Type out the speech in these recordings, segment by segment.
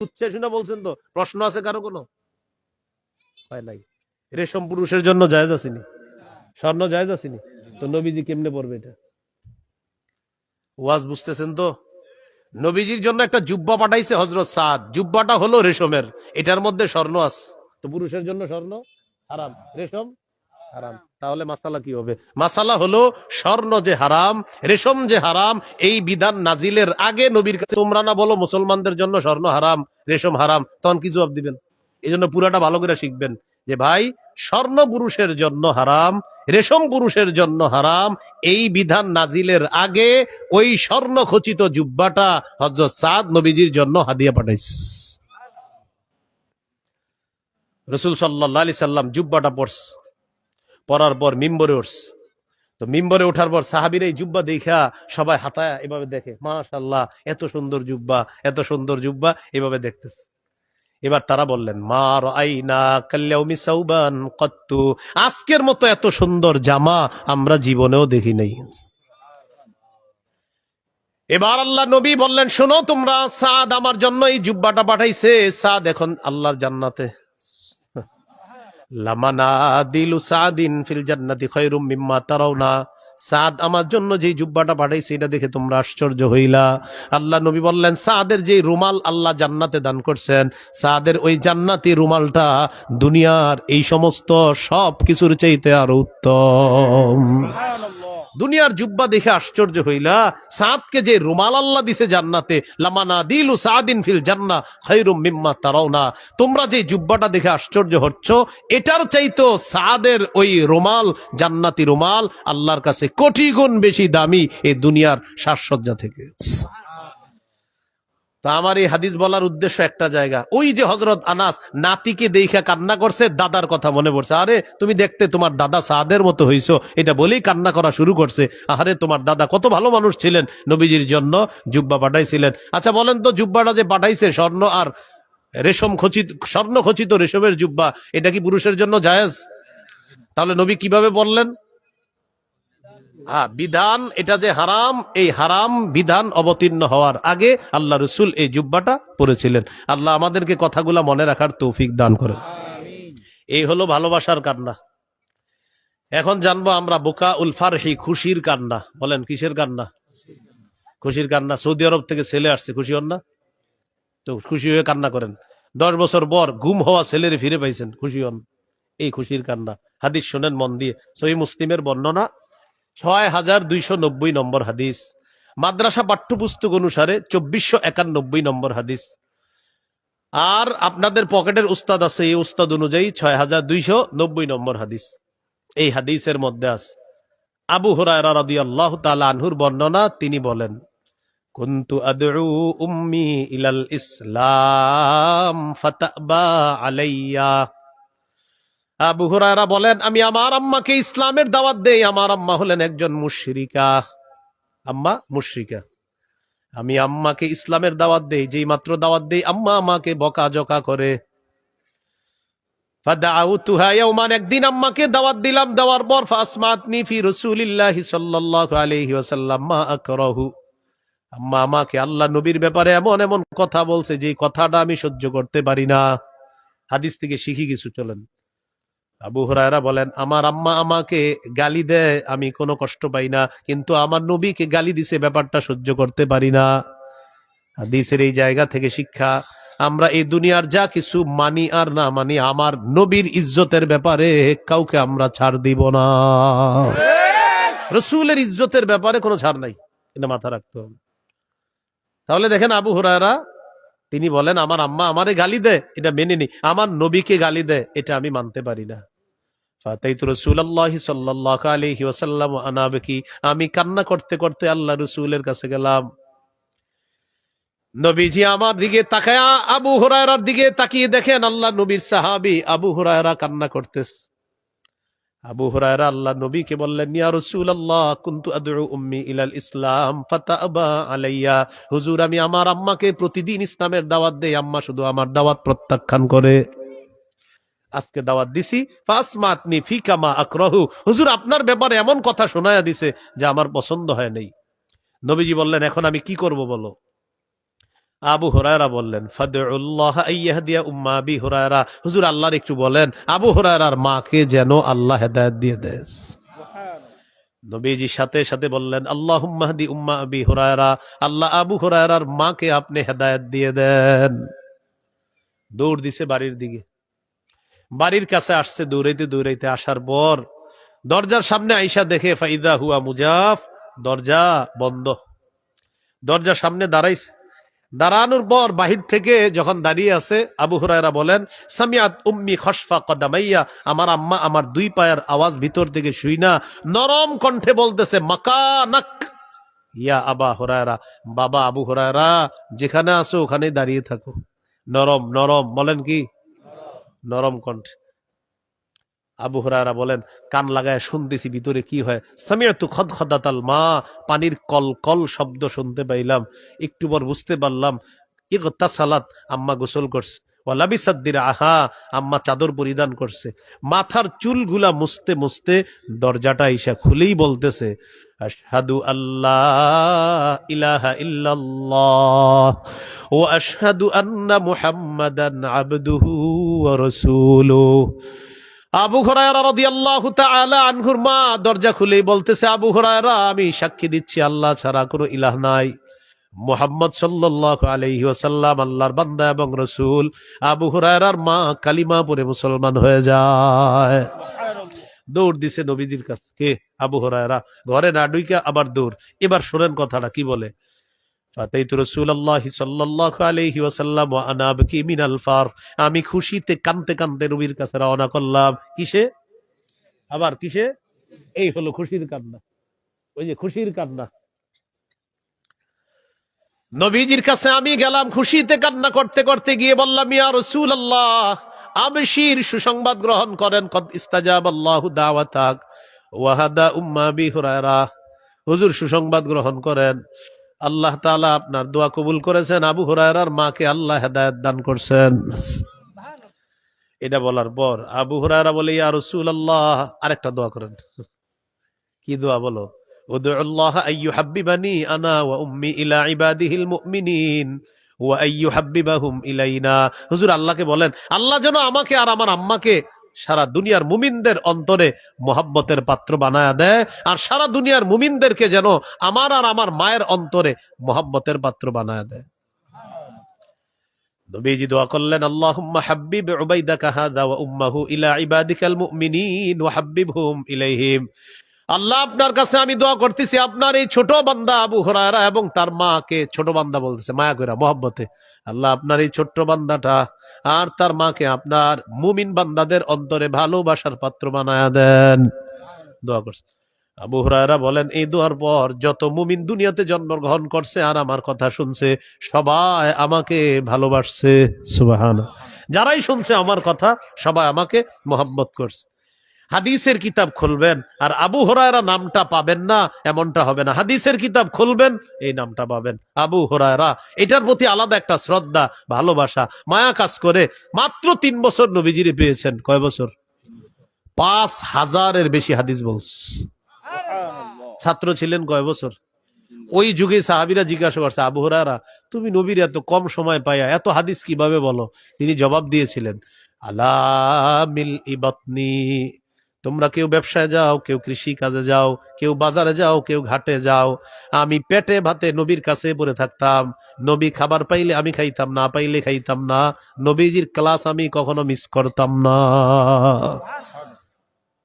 শুনে বলছেন তো, প্রশ্ন আছে কারও কোনো? রেশম পুরুষের জন্য জায়েজ আসেনি স্বর্ণ জায়েজ আসেনি তো নবীজি কেমনে পড়বে এটা? ওয়াজ বুঝতেছেন তো? নবীজির জন্য একটা জুব্বা পাঠাইছে হজরত সাদ। জুব্বাটা হলো রেশমের। এটার মধ্যে স্বর্ণ আছে। তো পুরুষের জন্য স্বর্ণ? হারাম। রেশম? হারাম। তাহলে মাসালা কি হবে? মাসালা হলো স্বর্ণ যে হারাম রেশম যে হারাম এই বিধান নাজিলের আগে নবীর কাছে তোমরা না বলো মুসলমানদের জন্য স্বর্ণ হারাম রেশম হারাম। তখন কি জবাব দিবেন? এই জন্য পুরাটা ভালো করে শিখবেন যে ভাই স্বর্ণ পুরুষের জন্য হারাম রেশম পুরুষের জন্য হারাম এই বিধান নাজিলের আগে ওই স্বর্ণ খচিত জুব্বাটা হজরত সাদ নবীজির জন্য হাদিয়া পাঠাইছে। রসুল সাল্লাহ আলি সাল্লাম জুব্বাটা পড়ছে পড়ার পর মিম্বরে উঠছে। তো মিম্বরে ওঠার পর সাহাবির এই জুব্বা দেখা সবাই হাতায় এভাবে দেখে মাশাল্লাহ এত সুন্দর জুব্বা, এত সুন্দর জুব্বা, এভাবে দেখতেছে। এবার তারা বললেন, মা আইনা কাল্যাউমি সাউবান কত্তু। আজকের মতো এত সুন্দর জামা আমরা জীবনেও দেখি নাই। এবার আল্লাহ নবী বললেন, শোনো, তোমরা সাদ আমার জন্য এই জুব্বাটা পাঠাইছে। সাদ এখন আল্লাহর জান্নাতে। লামানা দিলু সাদিন ফিল জান্নাতি খৈরুম মিম্মা তারাউনা। সাদ, আমার জন্য যে জুব্বাটা পাঠাইছে, এটা দেখে তোমরা আশ্চর্য হইলা। আল্লাহ নবী বললেন, সাদের যে রুমাল আল্লাহ জান্নাতে দান করছেন, সাদের ওই জান্নাতি রুমালটা দুনিয়ার এই সমস্ত সব কিছুর চাইতে আর উত্তম। দুনিয়ার জুব্বা দেখে আশ্চর্য হইলা সাঁতকে যে রুমাল আল্লাহ দিছে জান্নাতে, লামানা দিলু সাদিন ফিল জান্না খৈরুম মিম্মা তারাও না তোমরা যে জুব্বাটা দেখে আশ্চর্য হচ্ছ, এটার চাইতো সাদের ওই রুমাল, জান্নাতি রুমাল, আল্লাহর কাছে কোটি গুণ বেশি দামি এই দুনিয়ার সাজসজ্জা থেকে। তা আমার এই হাদিস বলার উদ্দেশ্য একটা জায়গা। ওই যে হজরত আনাস নাতিকে দেখা কান্না করছে, দাদার কথা মনে পড়ছে। আরে, তুমি দেখতে তোমার দাদা সাদের মতো হইছো। এটা বলেই কান্না করা শুরু করছে। আরে তোমার দাদা কত ভালো মানুষ ছিলেন নবীজির জন্য, জুব্বা পাঠাইছিলেন। আচ্ছা বলেন তো, জুব্বাটা যে পাঠাইছে, স্বর্ণ আর রেশম খচিত, স্বর্ণ খচিত রেশমের জুব্বা, এটা কি পুরুষের জন্য জায়েজ? তাহলে নবী কীভাবে বললেন? হ্যাঁ বিধান এটা যে হারাম এই হারাম বিধান অবতীর্ণ হওয়ার আগে আল্লাহ রসুল এই জুব্বাটা পড়েছিলেন। আল্লাহ আমাদেরকে কথাগুলা মনে রাখার তৌফিক দান করেন। এই হলো ভালোবাসার কান্না। এখন জানব আমরা বোকা উলফারহি খুশির কান্না। বলেন কিসের কান্না? খুশির কান্না। সৌদি আরব থেকে ছেলে আসছে খুশি হন না? তো খুশি হয়ে কান্না করেন। দশ বছর পর গুম হওয়া ছেলের ফিরে পাইছেন খুশি হন। এই খুশির কান্না। হাদিস শোনেন মন দিয়ে। সহি মুসলিমের বর্ণনা ছয় হাজার দুইশো নব্বই নম্বর হাদিস। মাদ্রাসা পাঠ্যপুস্তক অনুসারে চব্বিশশো একানব্বই নম্বর হাদিস। আর আপনাদের পকেটের উস্তাদ আছে, এই উস্তাদ অনুযায়ী ছয় হাজার দুইশো নব্বই নম্বর হাদিস। এই হাদিসের মধ্যে আছে, আবু হুরায়রা রাদিয়াল্লাহু তাআলা আনহুর বর্ণনা, তিনি বলেন, কুনতু আদউ উম্মি ইলাল ইসলাম ফাতাবা আলাইয়া। আবু হুরায়রা বলেন, আমি আমার আম্মাকে ইসলামের দাওয়াত দেই। আমার আম্মা হলেন একজন মুশরিকা। আম্মা মুশরিকা। আমি আম্মাকে ইসলামের দাওয়াত দেই, যেই মাত্র দাওয়াত দেই, আম্মা আমাকে বকাঝকা করে। একদিন আম্মাকে দাওয়াত দিলাম। দেওয়ার পর, ফাসমাতনি ফি সাল্লাল্লাহু আলাইহি ওয়াসাল্লাম, মা আকরাহু। আম্মা আমাকে, আল্লাহ নবীর ব্যাপারে এমন এমন কথা বলছে যে কথাটা আমি সহ্য করতে পারি না। হাদিস থেকে শিখি কিছু, চলেন। আবু হুরায়রা বলেন, আমার আম্মা আমাকে গালি দেয়, আমি কোনো কষ্ট পাই না। কিন্তু আমার নবীকে গালি দিছে, ব্যাপারটা সহ্য করতে পারি না। হাদিসের এই জায়গা থেকে শিক্ষা, আমরা এই দুনিয়ার যা কিছু মানি আর না মানি, আমার নবীর ইজ্জতের ব্যাপারে কাউকে আমরা ছাড় দিব না। রসুলের ইজ্জতের ব্যাপারে কোনো ছাড় নাই, এটা মাথা রাখতে হবে। তাহলে দেখেন আবু হুরায়রা, তিনি বলেন, আমার আম্মা আমারে গালি দেয়, এটা মেনে নি। আমার নবীকে গালি দেয়, এটা আমি মানতে পারি না। আমি কান্না করতে করতে আল্লাহ রসুলের কাছে গেলাম। নবীজি আমার দিকে তাকায়া আবু হুরায়রার দিকে তাকিয়ে দেখেন আল্লাহ নবীর সাহাবী আবু হুরায়রা কান্না করতেছে। আবু হুরায়রা আল্লাহ নবীকে বললেন, ইয়া রাসূলুল্লাহ, কুনতু আদউ উম্মি ইলাল ইসলাম, ফাতাবা আলাইয়া। হুজুর, আমি আমার আম্মাকে প্রতিদিন ইসলামের দাওয়াত দেই, আম্মা শুধু আমার দাওয়াত প্রত্যাখ্যান করে। আজকে দাওয়াত দিছি। ফাসমাতনি ফিকামা আকরাহু। হুজুর, আপনার ব্যাপারে এমন কথা শোনায়া দিছে যে আমার পছন্দ হয় নাই। নবীজি বললেন, এখন আমি কি করব বলো? আবু হরায়রা বললেন আবি হুরায়রা। হুজুর, আল্লাহর একটু বলেন, আবু হুরায়রার মাকে যেন আল্লাহ হেদায়েত দিয়ে দেয় নবীজি সাথে সাথে বললেন আল্লাহ মাহদি উম্মা আবি হরায়রা। আল্লাহ আবু হুরায়রার মাকে আপনি হেদায়েত দিয়ে দেন। দৌড় দিছে বাড়ির দিকে। বাড়ির কাছে আসছে, দৌড়াইতে দৌড়াইতে আসার পর দরজার সামনে আইসা দেখে, ফাইদা হুয়া মুজাফ, দরজা বন্ধ। দরজার সামনে দাঁড়াইছে। দাঁড়ানোর পর বাহির থেকে যখন দাঁড়িয়ে আছে, আবু হুরায়রা বলেন, সামিয়াত উম্মি খসফা কদামাইয়া, আমার আম্মা আমার দুই পায়ের আওয়াজ ভিতর থেকে শুই না। নরম কণ্ঠে বলতেছে, মাকানাক। ইয়া আবা হুরায়রা, বাবা আবু হুরায়রা, যেখানে আছো ওখানে দাঁড়িয়ে থাকো। নরম নরম, বলেন কি? নরম কণ্ঠে। আবু হরারা বলেন, কান লাগায় শুনতেছি, ভিতরে কি হয়? সামিয়া তু খদ খদাতাল মা, পানির কল কল শব্দ শুনতে পাইলাম। একটু পর বুঝতে পারলাম ইগতা সালাত আম্মা গোসল করছে। আহা, আম্মা চাদর পরিধান করছে। মাথার চুলগুলা মুছতে মুছতে দরজাটা ইসা খুলেই বলতেছে, আশহাদু আল্লাহ ইলাহা ও আশহাদু আন্না মুহাম্মাদান আবু হুরায়রা মা দরজা খুলেই বলতেছে, আবু হুরায়রা, আমি সাক্ষী দিচ্ছি, আল্লাহ ছাড়া কোনো ইলাহ নাই। মুহাম্মদ সাল্লাল্লাহু আলাইহি ওয়াসাল্লাম, আল্লাহর বান্দা এবং রাসূল, আবু হুরায়রার মা কালিমা পরে মুসলমান হয়ে যায়। দৌড় দিছে নবীজির কাছে কে আবু হুরায়রা, ঘরে না ঢুইকা আবার দৌড়। এবার শোনেন কথাটা, কি বলে? আমি খুশিতে কানতে কানতে নবীর কাছে রওনা করলাম। কিসে? আবার কিসে? এই হলো খুশির কান্না। ওই যে খুশির কান্না। নবীজির কাছে আমি গেলাম খুশিতে কান্না করতে করতে গিয়ে বললাম, ইয়া রসুল আল্লাহ আবশির সুসংবাদ গ্রহণ করেন, কদ ইস্তাজাব আল্লাহু দাওয়াতাক, ওয়াহাদা উম্মা বি হুরায়রা, হুজুর সুসংবাদ গ্রহণ করেন। আল্লাহ তাআলা আপনার দোয়া কবুল করেছেন, আবু হুরায়রার মাকে আল্লাহ হেদায়েত দান করছেন। এটা বলার পর আবু হুরায়রা বলে, ইয়া রসুল আল্লাহ আরেকটা দোয়া করেন। কি দোয়া বলো? হুজুর আল্লাহকে বলেন, আল্লাহ যেন আমাকে আর আমার আম্মাকে সারা দুনিয়ার মুমিনদের অন্তরে মোহাব্বতের পাত্র বানায় দেয়, আর সারা দুনিয়ার মুমিনদেরকে যেন আমার আর আমার মায়ের অন্তরে মোহাব্বতের পাত্র বানায়া দেয়। দোয়া করলেন, আল্লাহুম্মা উম্মাহু ইলা ইবাদিকাল মুমিনিন ইলাইহিম। আল্লাহ আপনার কাছে আমি দোয়া করতেছি, আপনার এই ছোট বান্দা আবু হরায়রা এবং তার মাকে ছোট বান্দা বলতেছে, মায়া কইরা, মোহাব্বতে। আল্লাহ আপনার এই ছোট্ট বান্দাটা আর তার মাকে আপনার মুমিন বান্দাদের অন্তরে ভালোবাসার পাত্র বানায়া দেন। দোয়া করছে। আবু হুরায়রা বলেন, এই দোয়ার পর যত মুমিন দুনিয়াতে জন্মগ্রহণ করছে আর আমার কথা শুনছে, সবাই আমাকে ভালোবাসছে। সুবাহান যারাই শুনছে আমার কথা, সবাই আমাকে মোহাব্বত করছে। হাদিসের কিতাব খুলবেন আর আবু হরায়রা নামটা পাবেন না, এমনটা হবে না। হাদিসের কিতাব খুলবেন, এই নামটা পাবেন। আবু হরায়রা, এটার প্রতি আলাদা একটা শ্রদ্ধা, ভালোবাসা, মায়া কাজ করে। মাত্র তিন বছর নবীজিরে পেয়েছেন, কয় বছর? পাঁচ হাজারের বেশি হাদিস বলছে। ছাত্র ছিলেন কয় বছর? ওই যুগে সাহাবিরা জিজ্ঞাসা করছে, আবু হরায়রা, তুমি নবীর এত কম সময় পাইয়া এত হাদিস কীভাবে বলো? তিনি জবাব দিয়েছিলেন, আলামিল ইবাতনি তোমরা কেউ ব্যবসায় যাও কেউ কৃষি কাজে যাও কেউ বাজারে যাও কেউ ঘাটে যাও। আমি পেটে ভাতে নবীর কাছে পড়ে থাকতাম। নবী খাবার পাইলে আমি খাইতাম না পাইলে খাইতাম না। নবীজির ক্লাস আমি কখনো মিস করতাম না।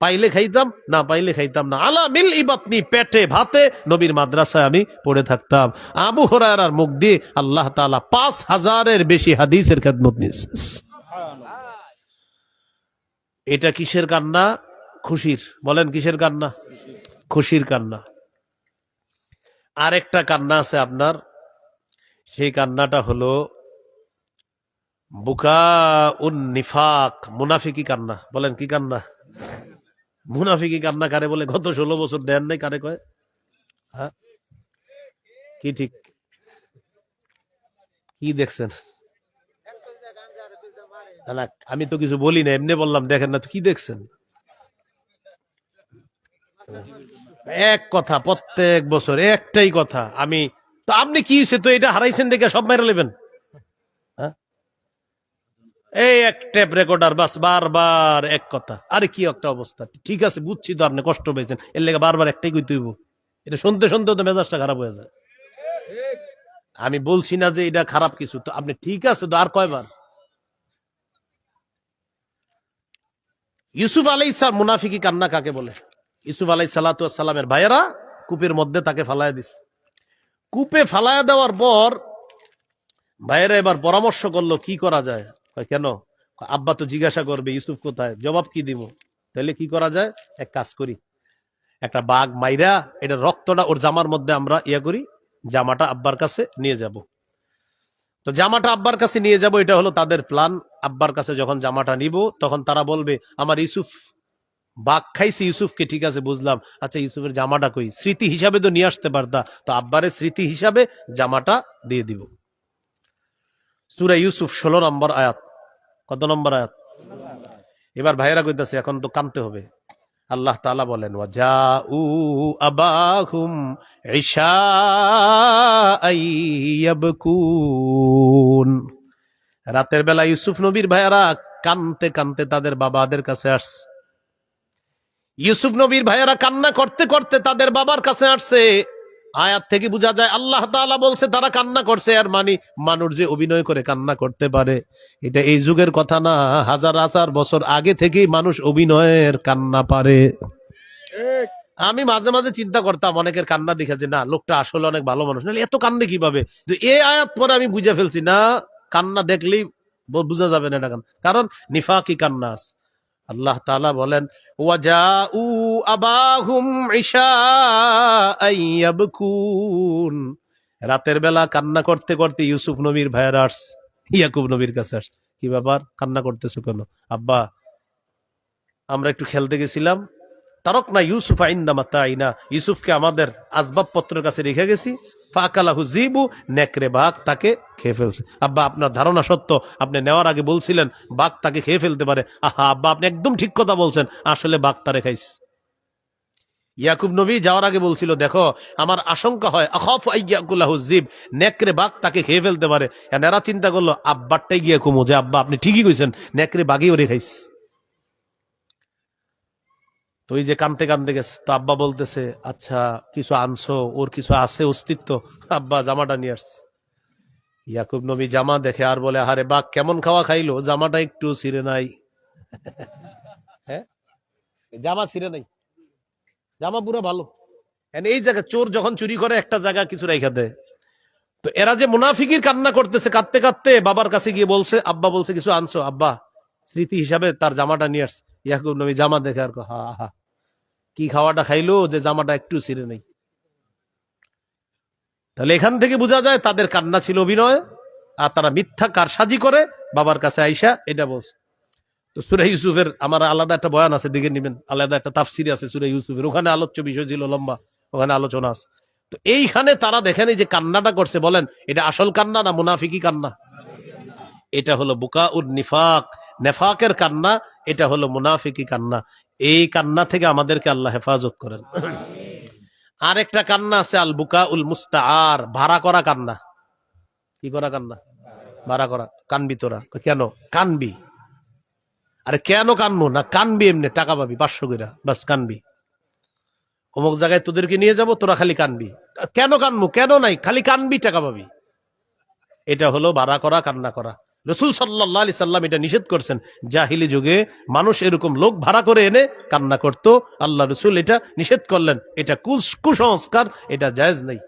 পাইলে খাইতাম না পাইলে খাইতাম না। আলা মিল ইবাতনি পেটে ভাতে নবীর মাদ্রাসায় আমি পড়ে থাকতাম। আবু হরায়রার মুখ দিয়ে আল্লাহ তালা পাঁচ হাজারের বেশি হাদিসের খেদমত নিয়েছে। এটা কিসের কান্না? খুশির, বলেন কিসের কান্না? খুশির কান্না। আরেকটা কান্না আছে আপনার, সেই কান্নাটা হলো বুকা উন নিফাক, মুনাফিকি কান্না। বলেন কি কান্না? মুনাফিকি কান্না কারে বলে? গত ষোলো বছর দেন নাই কারে কয়? হ্যাঁ? কি ঠিক? কি দেখছেন? আমি তো কিছু বলি না, এমনি বললাম, দেখেন না কি দেখছেন? এক কথা, প্রত্যেক বছর একটাই কথা, আমি, তো আপনি কি হয়েছে? তো এটা হারাইছেন দেখে সব মেরে নেবেন। এই এক টেপ রেকর্ডার বাস, বারবার এক কথা। আরে কি একটা অবস্থা, ঠিক আছে, বুঝছি তো আপনি কষ্ট পেয়েছেন। এর লেগে বারবার একটাই কইতে হইব। এটা শুনতে শুনতে তো মেজাজটা খারাপ হয়ে যায়। আমি বলছি না যে এটা খারাপ কিছু, তো আপনি ঠিক আছে তো আর কয়বার? ইউসুফ আলাই মুনাফিকি কান্না কাকে বলে? ইউসুফ আলাই সালামের ভাইয়েরা কূপের মধ্যে তাকে ফালায় দিস কূপে ফালায় দেওয়ার পর ভাইয়েরা এবার পরামর্শ করল, কি করা যায়? কেন? আব্বা তো জিজ্ঞাসা করবে, ইউসুফ কোথায়? জবাব কি দিব? তাহলে কি করা যায়? এক কাজ করি। একটা বাঘ মাইরা এটা রক্তটা ওর জামার মধ্যে আমরা ইয়া করি, জামাটা আব্বার কাছে নিয়ে যাব। তো জামাটা আব্বার কাছে নিয়ে যাব, এটা হলো তাদের প্ল্যান। আব্বার কাছে যখন জামাটা নিব, তখন তারা বলবে, আমার ইউসুফ বাঘ খাইছি ইউসুফকে, ঠিক আছে, বুঝলাম। আচ্ছা ইউসুফের জামাটা কই? স্মৃতি হিসাবে তো নিয়ে আসতে পারতা। তো আব্বারে স্মৃতি হিসাবে জামাটা দিয়ে দিব। সুরা ইউসুফ, ষোলো নম্বর আয়াত। কত নম্বর আয়াত? এবার ভাইয়েরা কইতাছে, এখন তো কানতে হবে। আল্লাহ তাআলা বলেন ইশাআইয়াবকুন রাতের বেলা ইউসুফ নবীর ভাইয়েরা কানতে কানতে তাদের বাবাদের কাছে আসছে। ইউসুফ নবীর ভাইয়েরা কান্না করতে করতে তাদের বাবার কাছে আসছে। আয়াত থেকে বোঝা যায়, আল্লাহ বলছে, তারা কান্না করছে। আর মানে মানুষ যে অভিনয় করে কান্না করতে পারে, এটা এই যুগের কথা না। হাজার হাজার বছর আগে থেকেই মানুষ অভিনয়ের কান্না পারে। আমি মাঝে মাঝে চিন্তা করতাম, অনেকের কান্না দেখে যে, না, লোকটা আসলে অনেক ভালো মানুষ। নাহলে এত কান্দে কীভাবে? এই আয়াত পরে আমি বুঝে ফেলছি, না, কান্না দেখলেই বোঝা যাবে না এটা। কারণ নিফাকি কান্না আছে। আল্লাহ তালা বলেন, ওয়াজাউ আবাহুম রাতের বেলা কান্না করতে করতে ইউসুফ নবীর ভাইয়ের আস ইয়াকুব নবীর কাছে আস কি ব্যাপার? কান্না করতেছো কেন? আব্বা, আমরা একটু খেলতে গেছিলাম তারক না ইউসুফ আইন্দা আইনা ইউসুফকে আমাদের আসবাবপত্রের কাছে রেখে গেছি। ফাকালাহু জিবু, নেকড়ে বাঘ তাকে খেয়ে ফেলছে। আব্বা, আপনার ধারণা সত্য। আপনি নেওয়ার আগে বলছিলেন, বাঘ তাকে খেয়ে ফেলতে পারে। আহা, আব্বা, আপনি একদম ঠিক কথা বলছেন। আসলে বাঘ তারে খাইছে। ইয়াকুব নবী যাওয়ার আগে বলছিল, দেখো, আমার আশঙ্কা হয়, আখফ আইয়াকুল্লাহু জিব, নেকড়ে বাঘ তাকে খেয়ে ফেলতে পারে। এরা চিন্তা করল, আব্বারটাই গিয়ে কুমু যে আব্বা, আপনি ঠিকই কইছেন, নেকড়ে বাঘই ওরে খাইছে। তো ওই যে কানতে কানতে গেছে। তো আব্বা বলতেছে আচ্ছা কিছু আনছো? ওর কিছু আছে অস্তিত্ব? আব্বা জামাটা নিয়ে আসছে। ইয়াকুব নবী জামা দেখে আর বলে আরে বাঘ, কেমন খাওয়া খাইলো? জামাটা একটু ছিঁড়ে নাই। হ্যাঁ? জামা ছিঁড়ে নাই। জামা পুরো ভালো। এই জায়গা চোর যখন চুরি করে, একটা জায়গা কিছু রেখা দেয়। তো এরা যে মুনাফিকির কান্না করতেছে, কাঁদতে কাঁদতে বাবার কাছে গিয়ে বলছে, আব্বা বলছে, কিছু আনছো? আব্বা স্মৃতি হিসাবে তার জামাটা নিয়ে আসছে। ইয়াকুব নবী জামা দেখে আর হা হা। কি খাওয়াটা খাইলো, যে জামাটা একটু ছিঁড়ে নেই। তাহলে এখান থেকে বোঝা যায় তাদের কান্না ছিল অভিনয়, আর তারা মিথ্যা কারসাজি করে বাবার কাছে আইসা এটা বলছে। তো সুরে ইউসুফের আমার আলাদা একটা বয়ান আছে দিকে নিবেন, আলাদা একটা তাফসির আছে সুরে ইউসুফের। ওখানে আলোচ্য বিষয় ছিল লম্বা, ওখানে আলোচনা আছে। তো এইখানে তারা দেখেন যে কান্নাটা করছে, বলেন, এটা আসল কান্না না মুনাফিকি কান্না? এটা হলো বুকা উর নিফাক। নেফাকের কান্না, এটা হলো মুনাফিকি কান্না। এই কান্না থেকে আমাদেরকে আল্লাহ হেফাজত করেন। আর একটা কান্না আছে আল বুকা উল মুস্তা আর ভাড়া করা কান্না। কি করা কান্না? ভাড়া করা। কানবি তোরা। কেন? কানবি। আরে কেন কানবো? না, কানবি এমনি, টাকা পাবি, পাঁচশো কইরা। বাস, কানবি। অমুক জায়গায় তোদেরকে নিয়ে যাব, তোরা খালি কানবি। কেন কানবো? কেন নাই? খালি কানবি, টাকা পাবি। এটা হলো ভাড়া করা, কান্না করা। রসুল সাল্লা সাল্লাম এটা নিষেধ করছেন, জাহিলি যুগে মানুষ এরকম লোক ভাড়া করে এনে কান্না করত, আল্লাহ রসুল এটা নিষেধ করলেন। এটা কুস কুসংস্কার এটা জায়জ নেই।